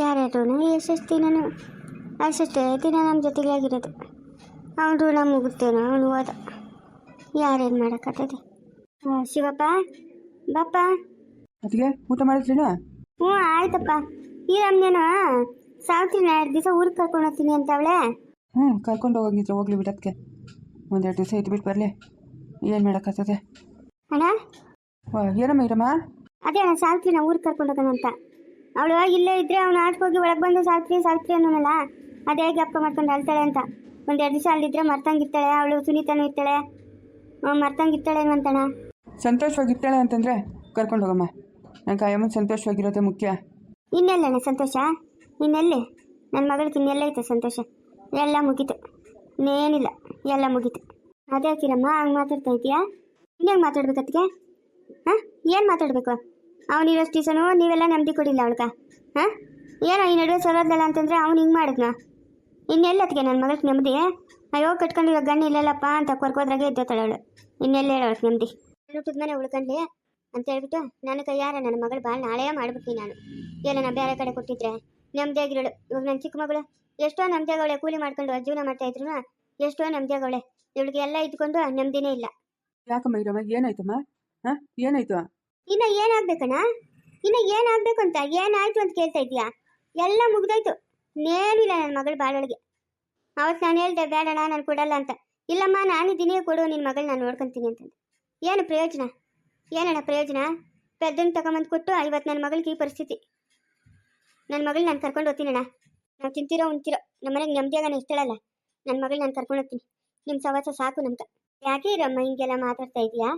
ಯಾರ್ಯಾರು ಎಷ್ಟೆಷ್ಟು ನಾನು ಅಷ್ಟೇ ದಿನ ನಮ್ಮ ಜೊತೆಗೆ ಆಗಿರೋದು. ಅವನು ಋಣ ಮುಗುತ್ತೇನೋ ಅವನು ಹೋದ. ಯಾರೇನು ಹಾಂ ಶಿವಪ್ಪ ಬಾಪ್ಪ. ಅದಕ್ಕೆ ಊಟ ಮಾಡಿದ್ರಿನ ಹ್ಞೂ ಆಯ್ತಪ್ಪ. ಈ ರಮ್ಯನ ಸಾವಿತ್ರಿನ ಎರಡು ದಿವಸ ಊರಿಗೆ ಕರ್ಕೊಂಡು ಹೋಗ್ತೀನಿ ಅಂತ ಅವಳೆ. ಹ್ಞೂ ಕರ್ಕೊಂಡು ಹೋಗಿದ್ರೆ ಹೋಗ್ಲಿ ಬಿಡೋದಕ್ಕೆ ಒಂದೆರಡು ದಿವಸ ಇದ್ಬಿಟ್ಟು ಬರಲಿ. ಏನು ಮಾಡೋಕ್ಕಾಗ್ತದೆ ಅಣ್ಣ? ಏನಮ್ಮ ಇರಮ್ಮ ಅದೇ ಅಣ್ಣ ಸಾವಿತ್ರಿನ ಊರಿಗೆ ಕರ್ಕೊಂಡು ಹೋಗೋಣ ಅಂತ. ಅವಳು ಇಲ್ಲೇ ಇದ್ರೆ ಅವನು ಹೋಗಿ ಒಳಗೆ ಬಂದು ಸಾಕ್ತಿ ಸಾಕ್ತಿ ಅನ್ನೋನಲ್ಲ. ಅದೇ ಜ್ಞಾಪಕ ಮಾಡ್ಕೊಂಡು ಅಳ್ತಾಳೆ ಅಂತ. ಒಂದೆರಡು ದಿವಸ ಅಲ್ಲಿದ್ರೆ ಮರ್ತಂಗಿರ್ತಾಳೆ ಅವಳು ಸುನೀತನೂ ಇರ್ತಾಳೆ. ಮರ್ತಂಗಿರ್ತಾಳೆ ಸಂತೋಷವಾಗಿ ಸಂತೋಷವಾಗಿರ್ತಾಳೆ ಅಂತಂದರೆ ಕರ್ಕೊಂಡು ಹೋಗಮ್ಮ. ನಂಗೆ ಕಾಯಮ್ಮ ಸಂತೋಷವಾಗಿರೋದೇ ಮುಖ್ಯ. ಇನ್ನೆಲ್ಲಣ್ಣ ಸಂತೋಷ? ಇನ್ನೆಲ್ಲಿ? ನನ್ನ ಮಗಳಿಗೆ ಇನ್ನೆಲ್ಲ ಐತೆ ಸಂತೋಷ. ಎಲ್ಲ ಮುಗೀತು. ಇನ್ನೇನಿಲ್ಲ ಎಲ್ಲ ಮುಗೀತು. ಅದೇ ಹಾಕಿರಮ್ಮ ಹಂಗೆ ಮಾತಾಡ್ತಾ ಇದೀಯಾ? ಮಾತಾಡ್ಬೇಕು ಮಾತಾಡ್ಬೇಕತ್ಗೆ ಹಾಂ? ಏನು ಮಾತಾಡಬೇಕು? ಅವನಿರೋಷ್ಟು ದಿವಸನೂ ನೀವೆಲ್ಲ ನಂಬಿ ಕೊಡಿಲ್ಲ ಅವಳ್ಗ. ಹಾಂ? ಏನೋ ಈ ನಡುವೆ ಸರೋದಲ್ಲ ಅಂತಂದರೆ ಅವ್ನು ಹಿಂಗೆ ಮಾಡಿದ್ನ. ಇನ್ನೆಲ್ಲತ್ತಿಗೆ ನನ್ನ ಮಗಳಿಗೆ ನೆಮ್ಮದಿ ಅಯ್ಯೋ, ಕಟ್ಕೊಂಡಿರೋ ಗಣ್ಣು ಇಲ್ಲಲ್ಲಪ್ಪ ಅಂತ ಕೊರ್ಕೋದ್ರಾಗೆ ಇದ್ದೋತಾಳೆ ಅವಳು ಇನ್ನೆಲ್ಲ ಹೇಳೋಳಕ್ಕೆ ನೆಮ್ಮದಿ. ಊಟದ ಮನೆ ಉಳ್ಕೊಂಡ್ಲಿ ಅಂತ ಹೇಳ್ಬಿಟ್ಟು ನನ್ನ ಕೈಯಾರ ನನ್ನ ಮಗಳು ಭಾಳ ನಾಳೆ ಮಾಡ್ಬಿಡ್ತೀನಿ ನಾನು. ಏನೋ ಬೇರೆ ಕಡೆ ಕೊಟ್ಟಿದ್ರೆ ನೆಮ್ಮದಿಯಾಗಿರೋಳು. ಇವಾಗ ನನ್ನ ಚಿಕ್ಕ ಮಗಳು ಎಷ್ಟೋ ನೆಮ್ಮದಿಯಾಗವಳೆ, ಕೂಲಿ ಮಾಡ್ಕೊಂಡು ಜೀವನ ಮಾಡ್ತಾ ಇದ್ರು ಎಷ್ಟೋ ನೆಮ್ಮದಿಯಾಗವಳೆ. ಇವಳಿಗೆ ಎಲ್ಲ ಇದ್ಕೊಂಡು ನೆಮ್ಮದಿನೇ ಇಲ್ಲ. ಯಾಕಮ್ಮ ಇರಮ್ಮ ಏನಾಯ್ತಮ್ಮ? ಹಾಂ? ಏನಾಯ್ತು? ಇನ್ನ ಏನಾಗ್ಬೇಕಣ್ಣ? ಇನ್ನ ಏನಾಗ್ಬೇಕು ಅಂತ ಏನಾಯ್ತು ಅಂತ ಕೇಳ್ತಾ ಇದೀಯಾ ಎಲ್ಲ ಮುಗ್ದಾಯ್ತು. ಇನ್ನೇನಿಲ್ಲ ನನ್ನ ಮಗಳ ಬಾಳೊಳಗೆ. ಅವತ್ತು ನಾನು ಹೇಳ್ದೆ, ಬೇಡಣ್ಣ, ನಾನು ಕೊಡಲ್ಲ ಅಂತ. ಇಲ್ಲಮ್ಮ, ನಾನಿದ್ದೀನಿ, ಕೊಡು, ನಿನ್ನ ಮಗಳು ನಾನು ನೋಡ್ಕೊಂತೀನಿ ಅಂತಂದು. ಏನು ಪ್ರಯೋಜನ? ಏನಣ್ಣ ಪ್ರಯೋಜನ? ಪೆದ್ದನ್ ತಗೊಂಬಂದು ಕೊಟ್ಟು ಇವತ್ತು ನನ್ನ ಮಗಳಿಗೆ ಈ ಪರಿಸ್ಥಿತಿ. ನನ್ನ ಮಗಳು ನಾನು ಕರ್ಕೊಂಡು ಹೋಗ್ತೀನಣ್ಣ. ನಾವು ತಿಂತಿರೋ, ಉಣ್ತಿರೋ. ನಮ್ಮ ಮನೆಗೆ ನೆಮ್ಮದಿಯಾಗ ಇಷ್ಟಳಲ್ಲ ನನ್ನ ಮಗಳು ನಾನು ಕರ್ಕೊಂಡು ಹೋಗ್ತೀನಿ. ನಿಮ್ಮ ಸವಾಸ ಸಾಕು ನಮ್ಗೆ. ಯಾಕೆ ಇರಮ್ಮ, ಹಿಂಗೆಲ್ಲ ಮಾತಾಡ್ತಾ ಇದೀಯಾ?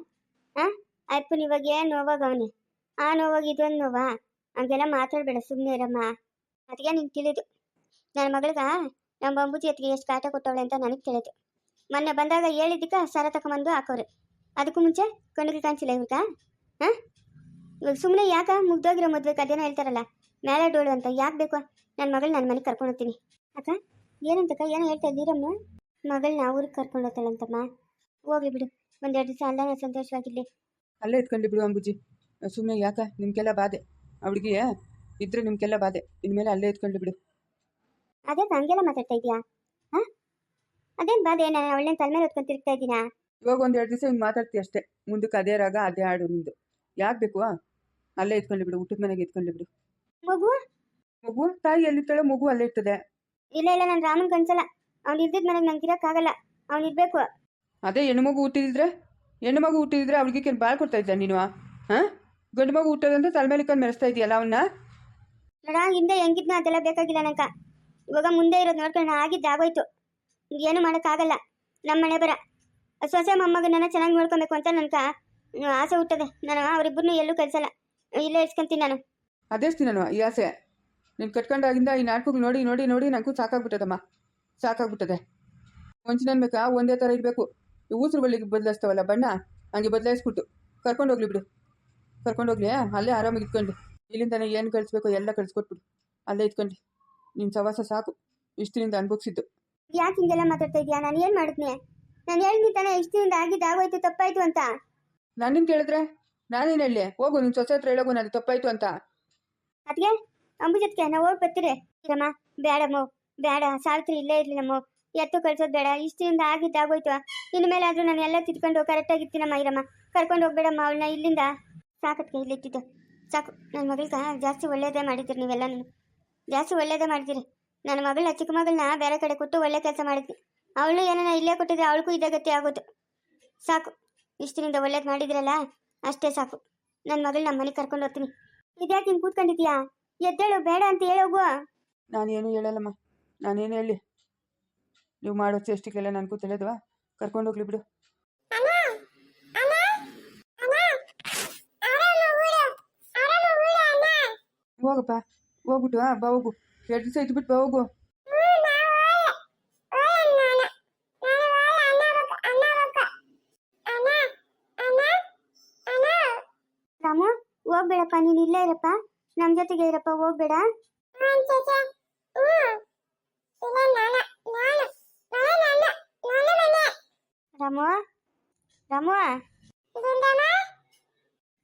ಹಾಂ ಅಪ್ಪನ ಇವಾಗ ಏನು ನೋವಾಗ ಆ ನೋವಾಗ ಇದೊಂದು ನೋವಾ? ಹಂಗೆಲ್ಲ ಮಾತಾಡಬೇಡ ಸುಮ್ಮನೆ ಇರಮ್ಮ. ಅದಕ್ಕೆ ನಿಂಗೆ ತಿಳಿದು. ನನ್ನ ಮಗಳಿಗ ನಮ್ಮ ಅಂಬುಜಿ ಅತ್ತಿಗೆ ಎಷ್ಟು ಕಾಟ ಕೊಟ್ಟವಳೆ ಅಂತ ನನಗೆ ತಿಳಿದು. ಮೊನ್ನೆ ಬಂದಾಗ ಹೇಳಿದ್ದಕ್ಕೆ ಸರ ತಗೊಂಬಂದು ಹಾಕೋರು. ಅದಕ್ಕೂ ಮುಂಚೆ ಕಣ್ಣಿಗೆ ಕಾಣಿಸಿಲ್ಲ ಇವಾಗ ಹಾಂ? ಇವಾಗ ಸುಮ್ಮನೆ ಯಾಕ ಮುಗ್ದೋಗಿರೋ ಮದುವೆ ಅದೇನೋ ಹೇಳ್ತಾರಲ್ಲ ಮೇಲೆ ಡೋಳು ಅಂತ ಯಾಕೆ ಬೇಕು? ನನ್ನ ಮಗಳು ನನ್ನ ಮನೆಗೆ ಕರ್ಕೊಂಡು ಹೋಗ್ತೀನಿ. ಅಕ್ಕ, ಏನಂತಕ್ಕ, ಏನೋ ಹೇಳ್ತಾ ಇದ್ದೀರಮ್ಮ ಮಗಳನ್ನ ಊರಿಗೆ ಕರ್ಕೊಂಡು ಹೋಗ್ತಾಳಂತಮ್ಮ. ಹೋಗ್ಲಿ ಬಿಡು, ಒಂದೆರಡು ದಿವಸ ಅಲ್ಲ ಸಂತೋಷವಾಗಿರ್ಲಿ. ಅಲ್ಲೇ ಇಟ್ಕೊಂಡು ಬಿಡು ಅಂಬುಜಿ. ಸುಮ್ಮನೆ ಯಾಕ? ನಿಮ್ಗೆಲ್ಲ ಬಾಧೆ. ಅವಳಿಗೆ ಇದ್ರೆ ನಿಮ್ಗೆಲ್ಲ ಬಾಧೆ. ಇನ್ಮೇಲೆ ಅಲ್ಲೇ ಇಟ್ಕೊಂಡು ಬಿಡು. ಅದೇ ಹಂಗೆಲ್ಲ ಮಾತಾಡ್ತಾ ಇದೀಯಾ ಅದೇನ್ ಅದೇನು ಬಾಧೆ? ನಾನು ಅವಳನ್ನ ತಲೆ ಮೇಲೆ ಹೊತ್ಕೊಂಡು ತಿರ್ತಾ ಇದ್ದೀನಾ? ಇವಾಗ ಒಂದು ಎರಡು ದಿವಸ ಹಿಂಗೆ ಮಾತಾಡ್ತೀಯ ಅಷ್ಟೇ. ಮುಂದಕ್ಕೆ ಅದೇ ರಾಗ ಅದೇ ಹಾಡು ನಿಂದು. ಯಾಕೆ ಬೇಕು? ಅಲ್ಲೇ ಇಟ್ಕೊಂಡು ಬಿಡು. ಊಟದ ಮನೆಗೆ ಇಟ್ಕೊಂಡು ಬಿಡು. ಮಗು? ಮಗು? ತಾಯಿ ಎಲ್ಲಿರ್ತಾಳೆ ಮಗು ಅಲ್ಲೇ ಇರ್ತದೆ. ಇಲ್ಲ ಇಲ್ಲ ನಾನು ರಾಮನ್ ಕನ್ಸಲ್ಲ ಅವ್ನು ಇಲ್ದಿದ್ ಮನೆಗೆ ನಂಗೆ ಇರೋಕ್ಕಾಗಲ್ಲ. ಅವ್ನು ಇರಬೇಕು. ಅದೇ ಹೆಣ್ಣು ಮಗು ಹುಟ್ಟಿದ್ರೆ ಹೆಣ್ಣು ಮಗು ಹುಟ್ಟಿದ್ರೆ ಅವಳಿಗೆ ಬಾಳ್ ಕೊಡ್ತಾ ಇದ್ದ ನೀನು ಹಾಂ? ಗಂಡು ಮಗು ಹುಟ್ಟೋದಂತ ತಲೆ ಮೇಲೆ ಕಂಡು ಮೆರೆಸ್ತಾ ಇದೆಯಲ್ಲ ಅವನ್ನ ನೋಡ ಹಿಂದೆ ಹೆಂಗಿದ್ನ ಅದೆಲ್ಲ ಬೇಕಾಗಿಲ್ಲ ನಂಕ ಇವಾಗ ಮುಂದೆ ಇರೋದು ನೋಡ್ಕೊಂಡು ಆಗಿದ್ದು ಆಗೋಯ್ತು ಏನು ಮಾಡೋಕ್ಕಾಗಲ್ಲ. ನಮ್ಮ ಮನೆ ಬರ. ಸೊಸೆ ಮೊಮ್ಮಗನನ್ನ ಚೆನ್ನಾಗಿ ನೋಡ್ಕೊಬೇಕು ಅಂತ ನನ್ಕ ಆಸೆ ಹುಟ್ಟದೆ. ನಾನು ಅವರಿಬ್ಬರನ್ನೂ ಎಲ್ಲೂ ಕಲ್ಸಲ್ಲ. ಇಲ್ಲೇ ಇಸ್ಕೊಂತೀನಿ ನಾನು. ಅದೆಷ್ಟು ನಾನು ಈ ಆಸೆ. ನೀನು ಕಟ್ಕೊಂಡಾಗಿಂದ ಈ ನಾಟಕಗಳು ನೋಡಿ ನೋಡಿ ನೋಡಿ ನನಗೂ ಸಾಕಾಗ್ಬಿಟ್ಟದಮ್ಮ. ಸಾಕಾಗ್ಬಿಟ್ಟದೆ. ಮುಂಚೆ ಬೇಕಾ? ಒಂದೇ ಥರ ಇರಬೇಕು. ಈ ಊಸರು ಬಳ್ಳಿಗೆ ಬದಲಾಯಿಸ್ತಾವಲ್ಲ ಬಣ್ಣ? ಹಂಗೆ ಬದಲಾಯಿಸ್ಬಿಟ್ಟು. ಕರ್ಕೊಂಡು ಹೋಗ್ಲಿ ಬಿಡು. ಕರ್ಕೊಂಡು ಹೋಗ್ಲಿ ಅಲ್ಲೇ ಆರಾಮಾಗಿ ಇಟ್ಕೊಂಡು ಇಲ್ಲಿಂದನೇ ಏನು ಕಳಿಸ್ಬೇಕು ಎಲ್ಲ ಕಳಿಸ್ಕೊಟ್ಬಿಡು. ಅಲ್ಲೇ ಇಟ್ಕೊಂಡು ನಿನ್ನ ಸವಾಸ ಸಾಕು. ಇಷ್ಟರಿಂದ ಅನುಭವಿಸಿದ್ದು. ಯಾಕೆ ಹಿಂಗೆಲ್ಲ ಮಾತಾಡ್ತಾ ಇದೀಯಾ? ನಾನು ಏನು ಮಾಡಿದ್ನಿ? ನಾನು ಹೇಳಿದ್ನಿ ತಾನೇ ಇಷ್ಟರಿಂದ ಆಗಿದ್ದು ಆಗೋಯ್ತು ತಪ್ಪಾಯ್ತು ಅಂತ. ನಾನಿನ್ ಕೇಳಿದ್ರೆ? ನಾನೇನು ಹೇಳಿ ಹೋಗು ನಿನ್ನ ಸೊಸೆ ಹತ್ರ ಹೇಳೋಗು ನಾನು ತಪ್ಪಾಯ್ತು ಅಂತ. ಅದಕ್ಕೆ ಅಂಬುಜತ್ಗೆ ನಾವು ಹೋಗಿ ಬರ್ತೀರಿ. ಇರಮ್ಮ ಬೇಡಮ್ಮ ಬೇಡ ಸಾವಿತ್ರಿ ಇಲ್ಲೇ ಇರಲಿ ನಮ್ಮ. ಎತ್ತು ಕಳ್ಸೋದು ಬೇಡ ಇಷ್ಟಿಂದ ಆಗಿದ್ದು ಆಗೋಯ್ತು. ಇನ್ನು ಮೇಲೆ ಆದ್ರೂ ನಾನು ಎಲ್ಲ ತಿದ್ಕೊಂಡು ಕರೆಕ್ಟಾಗಿರ್ತೀನಮ್ಮ ಇರಮ್ಮ ಕರ್ಕೊಂಡು ಹೋಗ್ಬೇಡಮ್ಮ, ಅವಳನ್ನ ಇಲ್ಲಿಂದ ಸಾಕತ್ಗೆ ಇಲ್ಲಿಟ್ಟಿದ್ದು ಸಾಕು ನನ್ನ ಮಗಳಿಗೆ ಜಾಸ್ತಿ ಒಳ್ಳೇದೇ ಮಾಡಿದ್ದೀರಿ ನೀವೆಲ್ಲ ಜಾಸ್ತಿ ಒಳ್ಳೇದೇ ಮಾಡಿದ್ದೀರಿ. ನನ್ನ ಮಗಳನ್ನ, ಚಿಕ್ಕ ಮಗಳನ್ನ ಬೇರೆ ಕಡೆ ಕೊಟ್ಟು ಒಳ್ಳೆ ಕೆಲಸ ಮಾಡಿದ್ವಿ ಅವಳು ಏನನ್ನ ಇಲ್ಲೇ ಕೊಟ್ಟಿದ್ರೆ ಅವಳಿಗೂ ಇದೇ ಗತಿ ಆಗೋದು. ಸಾಕು, ಇಷ್ಟಿನಿಂದ ಒಳ್ಳೇದು ಮಾಡಿದ್ರಲ್ಲ, ಅಷ್ಟೇ ಸಾಕು. ನನ್ನ ಮಗಳನ್ನ ಮನೆಗೆ ಕರ್ಕೊಂಡು ಹೋಗ್ತೀನಿ. ಇದ್ಯಾಕೆ ಹಿಂಗೆ ಕೂತ್ಕೊಂಡಿದ್ಯಾ ಎದ್ದೇಳು, ಬೇಡ ಅಂತ ಹೇಳೋಗು ನಾನೇನು ಹೇಳಲ್ಲಮ್ಮ. ನಾನೇನು ಹೇಳಿ? ನೀವು ಮಾಡೋ ಚೇಷ್ಟಿಗೆಲ್ಲ ನನಗೂ ತಿಳಿದ್ವಾ ಕರ್ಕೊಂಡು ಹೋಗ್ಲಿ ಬಿಡು. ಹೋಗಪ್ಪ, ಹೋಗ್ಬಿಟ್ಟು ಬಾ ಹೋಗು. ಎರಡು ದಿವಸ ಇದ್ಬಿಟ್ಟು ಬಾ ಹೋಗು. ರಾಮು, ಹೋಗ್ಬೇಡಪ್ಪ, ನೀನು ಇಲ್ಲೇ ಇರಪ್ಪ. ನಮ್ಮ ಜೊತೆಗೆ ಇರಪ್ಪ, ಹೋಗ್ಬೇಡ. ರಾಮು? ರಾಮು?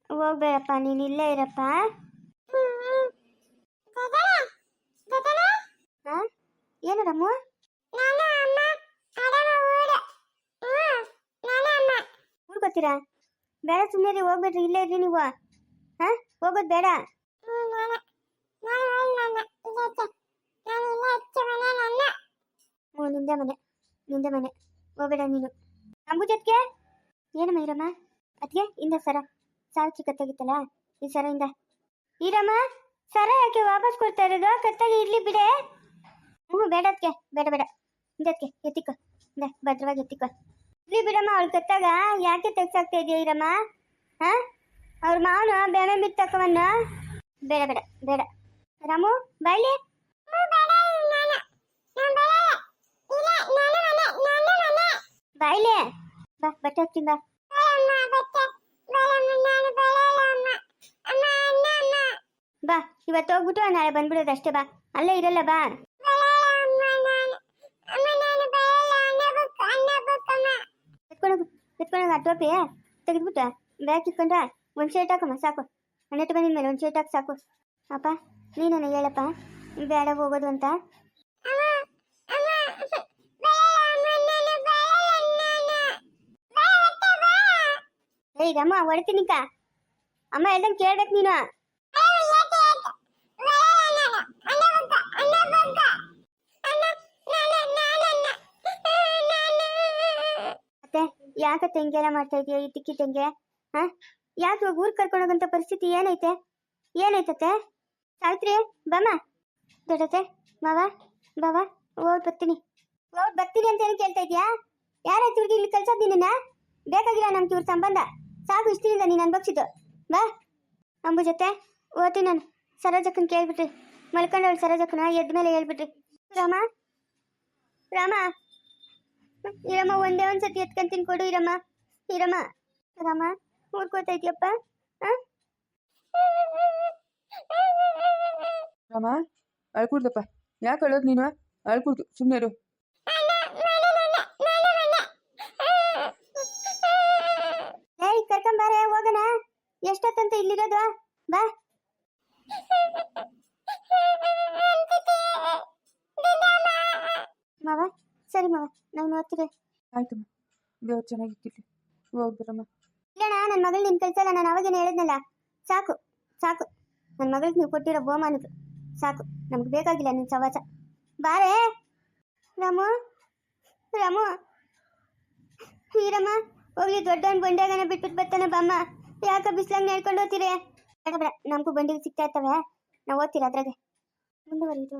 ಹೋಗ್ಬೇಡಪ್ಪ, ನೀನು ಇಲ್ಲೇ ಇರಪ್ಪ. ಏನು ರಾಮು? ಊರ್ ಗೊತ್ತೀರಾ ಬೇಡ ಸುಮ್ಮನೆ ರೀ ಹೋಗ್ಬೇಡ್ರಿ, ಇಲ್ಲೇ ಇರ್ರಿ ನೀವು. ಹಾ? ಹೋಗೋದು ಬೇಡ. ಹ್ಞೂ ನಿಂದೆ ಮನೆ. ನಿಂದೆ ಮನೆ. ಹೋಗ್ಬೇಡ ನೀನು. ಅಂಬುಜತ್ಗೆ ಏನಮ್ಮ ಈರಮ್ಮ ಅದಕ್ಕೆ ಇಂದ ಸರ. ಸಾವಿತ್ರಿ ಚಿಕ್ಕತ್ತಾಗಿತ್ತಲ್ಲ? ಈ ಸರ ಇಂದ ಈರಮ್ಮ ಸರ ಯಾಕೆ ವಾಪಸ್ ಕೊಡ್ತಾ ಇರೋದು? ಕತ್ತಾಗಿ ಇರ್ಲಿ ಬಿಡೆ. ಹ್ಞೂ ಬೇಡ ಅದಕ್ಕೆ ಬೇಡ ಬೇಡ. ಇಂದಕ್ಕೆ ಎತ್ತಿಕೋ. ಇಂದ ಭದ್ರವಾಗಿ ಎತ್ತಿಕೋ. ಇರ್ಲಿ ಬಿಡಮ್ಮ ಅವಳು ಕತ್ತಾಗ. ಯಾಕೆ ತೆಗ್ಸಾಕ್ತಾ ಇದೆಯಾ ಈರಮ್ಮ ಹಾ? ಅವ್ರ ಮಾವನ ಬೇಳೆ ಮಿತ್ತಕ್ಕವನ್ನ ಬೇಡ ಬೇಡ ಬೇಡ. ರಾಮು ಬಾಯ್ಲಿ. ಬಾಯ್ಲೆ. ಬಾ, ಬಟ್ಟೆ ಹಾಕ್ತೀನಿ ಬಾ ಬಾ ಇವತ್ತು ಹೋಗ್ಬಿಟ್ಟು ನಾಳೆ ಬಂದ್ಬಿಡೋದು ಅಷ್ಟೇ, ಬಾ. ಅಲ್ಲೇ ಇರಲ್ಲ, ಬಾ. ಟೋಪಿ ತೆಗೆದ್ಬಿಟ್ಟ ಬ್ಯಾಗ್ ಇಟ್ಕೊಂಡ್ರ ಒಂದು ಶರ್ಟ್ ಹಾಕಮ್ಮ, ಸಾಕು. ಹನ್ನೆರಡು ಬಂದಿದ ಮೇಲೆ ಒಂದು ಶರ್ಟ್ ಹಾಕಿ, ಸಾಕು. ಅಪ್ಪ ನೀನೇನು ಹೇಳಪ್ಪ, ಬೇಡ ಹೋಗೋದು ಅಂತ. ಏಯ್ ರಮ್ಮ ಹೊಡ್ತೀನಿಕ ಅಮ್ಮ ಹೇಳ್ದಂಗೆ ಕೇಳ್ಬೇಕು ನೀನು. ಮತ್ತೆ ಯಾಕತ್ತೆ ಹಿಂಗೆಲ್ಲ ಮಾಡ್ತಾ ಇದೀಯ? ಈ ತಿಕ್ಕಿ ತೆಂಗೆ? ಹಾ? ಯಾಕೆ ಇವಾಗ ಊರ್ ಕರ್ಕೊಂಡೋಗಂತ ಪರಿಸ್ಥಿತಿ ಏನೈತೆ? ಏನೈತತೆ ಸಾವಿತ್ರಿ, ಬಮ್ಮ. ದೊಡ್ಡತೆ ಮಾವ, ಬಾವ ಓಡ್ ಬರ್ತೀನಿ. ಓಡ್ ಬರ್ತೀನಿ ಅಂತ ಏನು ಕೇಳ್ತಾ ಇದೀಯಾ? ಯಾರಾಯ್ತು ಇವ್ರಿಗೆ ಇಲ್ಲಿ ಕಳ್ಸೋದು ನಿನ್ನ ಬೇಕಾಗಿಲ್ಲ ನಮ್ಗೆ ಇವ್ರ ಸಂಬಂಧ. ಸಾಕು ಇಷ್ಟಿನಿಂದ ನೀನು ಅನ್ಭವಿಸಿದ್ದು ಬಾ, ಅಂಬು ಜೊತೆ. ಓದ್ತೀನಿ ನಾನು. ಸರೋಜಕ್ಕನ ಕೇಳ್ಬಿಟ್ರಿ. ಮಲ್ಕೊಂಡವಳು ಸರೋಜಕ್ಕನ, ಎದ್ದ ಮೇಲೆ ಹೇಳ್ಬಿಟ್ರಿ. ರಾಮ ರಾಮ. ಇರಮ್ಮ, ಒಂದೇ ಒಂದ್ಸತಿ ಎತ್ಕೊಂತೀನಿ ಕೊಡು, ಇರಮ್ಮ. ಇರಮ್ಮ. ರಾಮ ಊರ್ಕೋತಾ ಇದೆಯಪ್ಪ? ರಾಮ, ಅಳ್ಕೂಡ್ದಪ್ಪ. ಯಾಕೆ ಅಳೋದು ನೀನು? ಅಳ್ಕೂಡ್ದು ಸುಮ್ಮನೆ ಎಷ್ಟೊತ್ತಂತ ಇಲ್ಲಿರೋದು? ಬಾ. ಮಾವ ಸರಿ ಮಾವ ನಾವು ನೋಡ್ತೀವಿ. ಆಯ್ತಮ್ಮ ದೇವ್ರು ಚೆನ್ನಾಗಿರ್ತಿರ್ಲಿ. ಹೋಗ್ಬಿಡಮ್ಮ. ಇಲ್ಲಣ್ಣ ನನ್ನ ಮಗಳು ನಿನ್ ಕಳ್ಸಲ್ಲ ನಾನು ಅವಾಗೇನು ಹೇಳಿದ್ನಲ್ಲ. ಸಾಕು ಸಾಕು. ನನ್ನ ಮಗಳಿಗೆ ನೀವು ಕೊಟ್ಟಿರೋ ಬಹುಮಾನಕ್ಕೆ. ಸಾಕು ನಮ್ಗೆ ಬೇಕಾಗಿಲ್ಲ ನಿನ್ನ ಸವಾಸ ಬಾರೆ ರಾಮು ರಾಮು. ಹೋಗಲಿ ಹೋಗ್ಲಿ ದೊಡ್ಡವನ್ ಬಂಡೆಗನ ಬಿಟ್ಬಿಟ್ಟು ಬರ್ತಾನೆ ಬಮ್ಮ. ಯಾಕ ಬಿಸ್ಲಂಗ್ ನೆಡ್ಕೊಂಡು ಹೋಗ್ತೀರಿ? ಬೇಡ ನಮಗೂ ಬಂಡಿಗೆ ಸಿಗ್ತಾ ಇರ್ತವೆ. ನಾವು ಓದ್ತೀರ ಅದ್ರಾಗೆ. ಮುಂದುವರಿದು